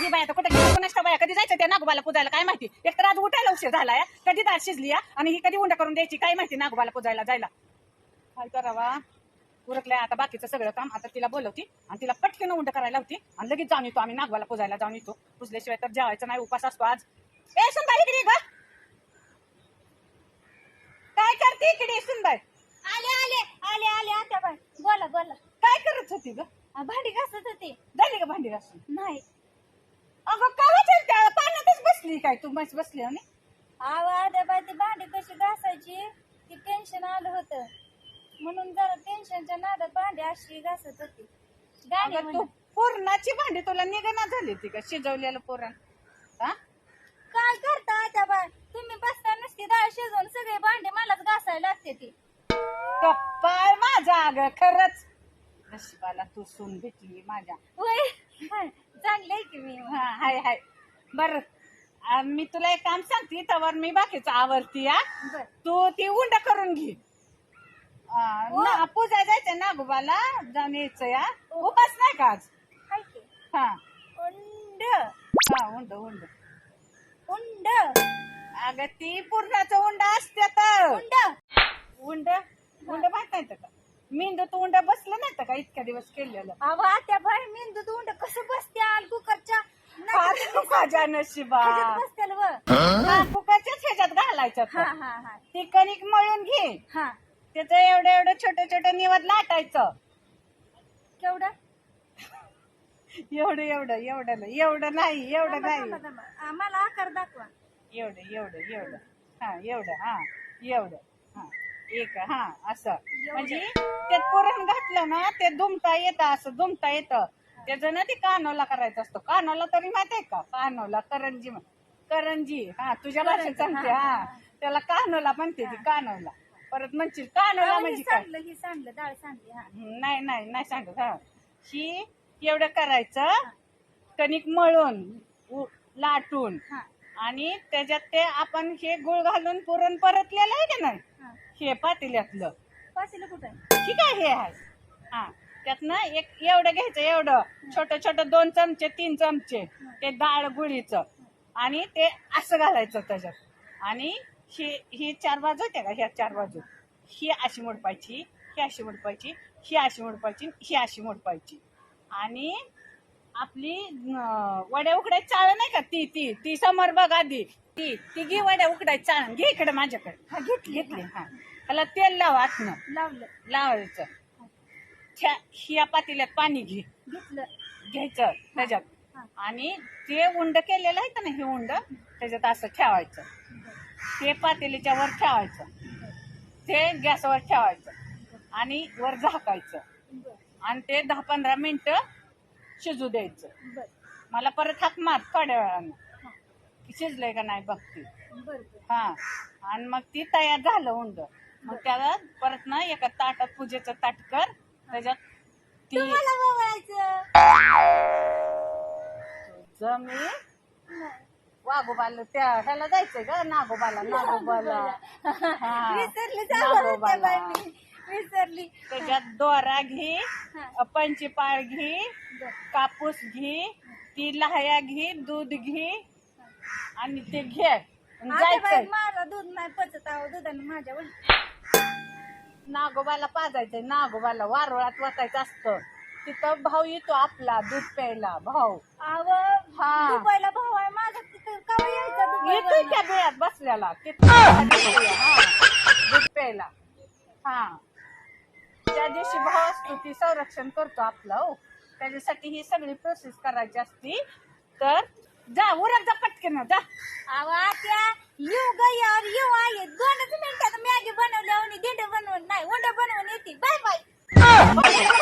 ही बाया तर कुठे गेली? कोणाच का बाया कधी जायचं? त्या नागोबाला पुजायला काय माहिती? एक तर आज उठायला उशीर झालाय. कधी डाळ शिजली आणि ही कधी उंडा करून द्यायची? काय माहिती नागोबाला पुजायला जायला? काय करावा? उरकलंय आता बाकीचं सगळं काम. आता तिला बोलवती आणि तिला पटकन उंड करायला होती आणि लगेच जाऊन येतो आम्ही नागवाला पुजायला जाऊन येतो. पुजल्याशिवाय तर जेवायचं नाही उपास असतो आज. ए सुनबाई इकडे ये ग. काय करते इकडे? ये, सुनबाई. आले आले आले आले आता बाय बोला बोला. काय करत होती ग? भांडी घासत होते. झाली का भांडी घासून? नाही अगं काय त्या पाण्यातच बसली काय? तू मस्त बसली आणि आवा बाय ती भांडी कशी घासायची? ती टेन्शन आलं होतं. म्हणून जरा टेन्शनच्या नादात भांडी अशी घासत होती. गाणी अगं तू. पूर्णाची भांडी तुला निघणा झाली ती का? शिजवलेलं पुरण. हा? काय करता आता बाय तुम्ही बसता नसती डाळ शिजवून सगळे भांडे मलाच घासायला लागते ती. कप्पाय माझा अगं खरंच. नशिबाला तू सून भेटली माझ्या. होय? चांगलं की मी. हा हाय हाय. बर. मी तुला एक काम सांगते त्यावर मी बाकीचं आवडती या बर. तू ती उंड करून घे. आ, हो. ना पूजा जायचं नागोबाला जाऊन यायचं या उपास नाही का आज? हाय की. हा. उंड. हा उंड उंड. उंड. अगं ती पूर्णाचं उंड असते तर उंड. उंड? उंड माहीत नाही का? मेंदूत उंड बसलं नाही का इतक्या दिवस केलेलं? अहो त्या बाय मेंदू उंड कसं बसते? आल कुकरच्या माझ्या नशिबा व. हा, ह्याच्यात घालायचं हा तर. हा हा. ती कणिक मळून घे. हा. त्याचं एवढं एवढं छोटं छोटं निवड लाटायचं. केवढं? एवढं एवढं एवढं नाही एवढं नाही एवढं थांबा, नाही. थांबा, आकार दाखवा. एवढं एवढं एवढं. हा एवढं हा एवढं. हा एक हा असं. म्हणजे ते पुरण घातलं ना ते दुमता येतं असं दुमता येतं. त्याचं ना ते कानोला करायचं असतं. कानोला तरी माहीत आहे का? कानोला करंजी म्हण- करंजी. हा तुझ्या भाषेत सांगते हा. त्याला कानोला म्हणते ती कानोला. परत म्हणशील कानोला म्हणजे ही काय? सांडलं ही सांडलं डाळ सांडली हा. नाही नाही नाही सांगत हा. ही एवढं करायचं कणिक मळून उ- लाटून हा. आणि त्याच्यात ते आपण हे गुळ घालून पुरण परतलेलं आहे का नाही? हा. हे पातेल्यातलं. पाशीला कुठं आहे? ठीक आहे हे आहे. हा. त्यातनं एक एवढं घ्यायचं एवढं. छोटं छोटं दोन चमचे तीन चमचे. ते डाळ गुळीचं. आणि ते असं घालायचं त्याच्यात. आणि ही ही चार बाजू होत्या का? ह्या चार बाजू. ही अशी मोडपायची ही अशी मोडपायची ही अशी मोडपायची ही अशी मोडपायची. आणि आपली वड्या उकडायची चाळ नाही का? ती ती ती समोर बघ आधी. ती ती घे वड्या उकडायची चाळ घे इकडे माझ्याकडे. हा घेतली घेतली. हा. त्याला तेल लाव आतनं. लावलं. लावायचं. ह्या ह्या पातेल्यात पाणी घे. घेतलं. घ्यायचं त्याच्यात. हा. आणि ते उंड केलेलं आहे का ना हे उंड त्याच्यात असं ठेवायचं. ते पातेलीच्या वर ठेवायचं. ते गॅसवर ठेवायचं. आणि वर झाकायचं. बर. आणि ते दहा पंधरा मिनिटं शिजू द्यायचं. बर. मला परत हाक मार थोड्या वेळानं. हा. की शिजलंय का नाही बघते. बर बर. हा. आणि मग ती तयार झालं उंड. मग त्याला परत ना एका ताटात पूजेचं ताट कर. त्याच्यात ती तुम्हाला तुझं मी वाघोबाला त्या ह्याला जायचंय का? नागोबाला नागोबाला. हा, विसरली जाऊ त्या नागोबाला. बाई मी विसरली. त्याच्यात दोरा घे. पंचपाळ घे कापूस घे ती लहाया घे दूध घे आणि ते घे. आणि आता बाई जायचंय. माझं दूध नाही पचत आहो दुधाने माझ्या उलट नागोबाला पाजायचंय. नागोबाला वारोळात वाचायचं असतं. तिथं भाऊ येतो आपला दूध प्यायला. भाऊ. आव हा. दुबईला भाऊ आहे माझा. तिथं कवा यायचा येतोय दुबईवरनं? त्या तिथं हा. दूध प्यायला. हा. ज्या दिवशी भाव असतो ती संरक्षण करतो आपलं हो. त्याच्यासाठी ही सगळी प्रोसेस करायची असती. तर जा उरक जा पटकन. जा. अहो आत्या. येऊ ग यार आहे. दोनच मिनिटात मॅगी बनवली आणि दिंड बनवून नाही उंड बनवून येते. Bye bye.